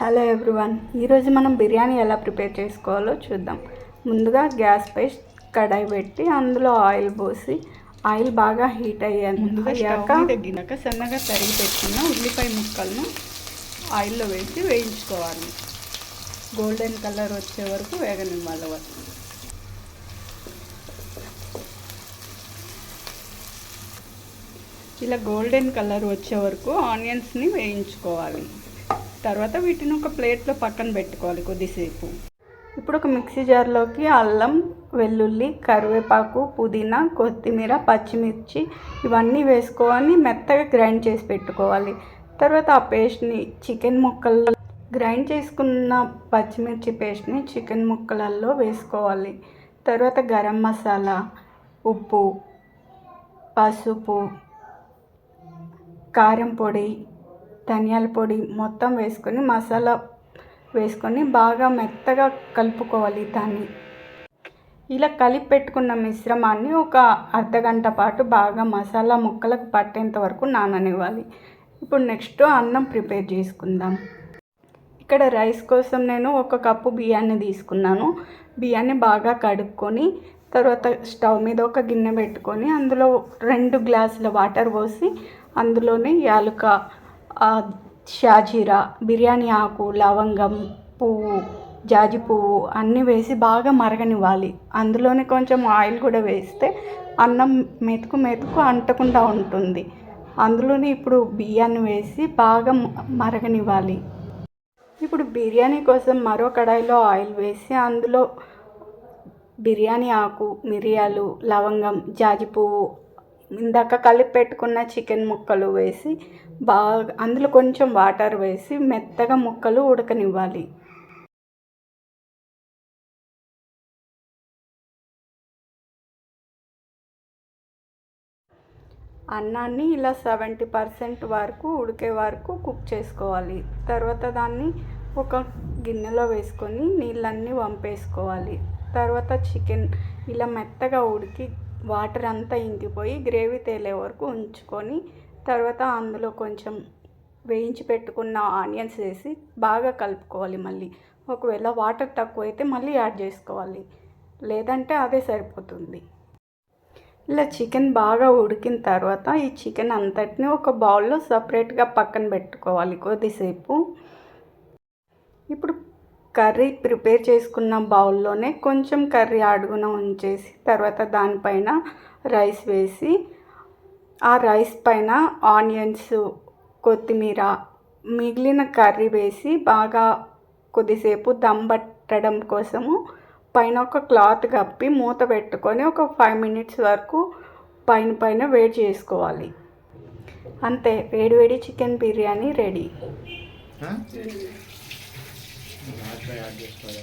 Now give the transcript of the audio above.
Hello everyone ఈరోజు మనం బిర్యానీ ఎలా ప్రిపేర్ చేసుకోవాలో చూద్దాం. ముందుగా గ్యాస్ పై కడాయి పెట్టి అందులో ఆయిల్ పోసి ఆయిల్ బాగా హీట్ అయ్యాక గిన్నక సన్నగా తరిగి పెట్టుకున్న ఉల్లిపాయ ముక్కలను ఆయిల్లో వేసి వేయించుకోవాలి. గోల్డెన్ కలర్ వచ్చే వరకు వేగనివ్వాలి. వాటిని ఇలా గోల్డెన్ కలర్ వచ్చే వరకు ఆనియన్స్ని వేయించుకోవాలి. తర్వాత వీటిని ఒక ప్లేట్లో పక్కన పెట్టుకోవాలి కొద్దిసేపు. ఇప్పుడు ఒక మిక్సీ జార్లోకి అల్లం వెల్లుల్లి కరివేపాకు పుదీనా కొత్తిమీర పచ్చిమిర్చి ఇవన్నీ వేసుకొని మెత్తగా గ్రైండ్ చేసి పెట్టుకోవాలి. తర్వాత ఆ పేస్ట్ని చికెన్ ముక్కల్లో గ్రైండ్ చేసుకున్న పచ్చిమిర్చి పేస్ట్ని చికెన్ ముక్కలలో వేసుకోవాలి. తర్వాత గరం మసాలా ఉప్పు పసుపు కారం పొడి ధనియాల పొడి మొత్తం వేసుకొని మసాలా వేసుకొని బాగా మెత్తగా కలుపుకోవాలి దాన్ని. ఇలా కలిపి పెట్టుకున్న మిశ్రమాన్ని ఒక అర్ధగంట పాటు బాగా మసాలా ముక్కలకు పట్టేంత వరకు నాననివ్వాలి. ఇప్పుడు నెక్స్ట్ అన్నం ప్రిపేర్ చేసుకుందాం. ఇక్కడ రైస్ కోసం నేను ఒక కప్పు బియ్యాన్ని తీసుకున్నాను. బియ్యాన్ని బాగా కడుక్కొని తర్వాత స్టవ్ మీద ఒక గిన్నె పెట్టుకొని అందులో రెండు గ్లాసుల వాటర్ పోసి అందులోనే యాలుక షాజీరా బిర్యానీ ఆకు లవంగం పువ్వు జాజి పువ్వు అన్నీ వేసి బాగా మరగనివ్వాలి. అందులోనే కొంచెం ఆయిల్ కూడా వేస్తే అన్నం మెతుకు మెతుకు అంటకుండా ఉంటుంది. అందులోనే ఇప్పుడు బియ్యాన్ని వేసి బాగా మరగనివ్వాలి. ఇప్పుడు బిర్యానీ కోసం మరో కడాయిలో ఆయిల్ వేసి అందులో బిర్యానీ ఆకు మిరియాలు లవంగం జాజి పువ్వు ఇందాక కలిపి పెట్టుకున్న చికెన్ ముక్కలు వేసి బాగా అందులో కొంచెం వాటర్ వేసి మెత్తగా ముక్కలు ఉడకనివ్వాలి. అన్నాన్ని ఇలా సెవెంటీ పర్సెంట్ వరకు ఉడికే వరకు కుక్ చేసుకోవాలి. తర్వాత దాన్ని ఒక గిన్నెలో వేసుకొని నీళ్ళన్నీ వంపేసుకోవాలి. తర్వాత చికెన్ ఇలా మెత్తగా ఉడికి వాటర్ అంతా ఇంకిపోయి గ్రేవీ తేలే వరకు ఉంచుకొని తర్వాత అందులో కొంచెం వేయించి పెట్టుకున్న ఆనియన్స్ వేసి బాగా కలుపుకోవాలి మళ్ళీ. ఒకవేళ వాటర్ తక్కువ అయితే మళ్ళీ యాడ్ చేసుకోవాలి. లేదంటే అదే సరిపోతుంది. ఇలా చికెన్ బాగా ఉడికిన తర్వాత ఈ చికెన్ అంతటిని ఒక బౌల్లో సపరేట్గా పక్కన పెట్టుకోవాలి కొద్దిసేపు. ఇప్పుడు కర్రీ ప్రిపేర్ చేసుకున్న బౌల్లోనే కొంచెం కర్రీ అడుగున ఉంచేసి తర్వాత దానిపైన రైస్ వేసి ఆ రైస్ పైన ఆనియన్స్ కొత్తిమీర మిగిలిన కర్రీ వేసి బాగా కొద్దిసేపు దమ్ పట్టడం కోసము పైన ఒక క్లాత్ కప్పి మూత పెట్టుకొని ఒక ఫైవ్ మినిట్స్ వరకు పైన పైన వేడి చేసుకోవాలి. అంతే వేడివేడి chicken biryani ready. No, eso ya estoy.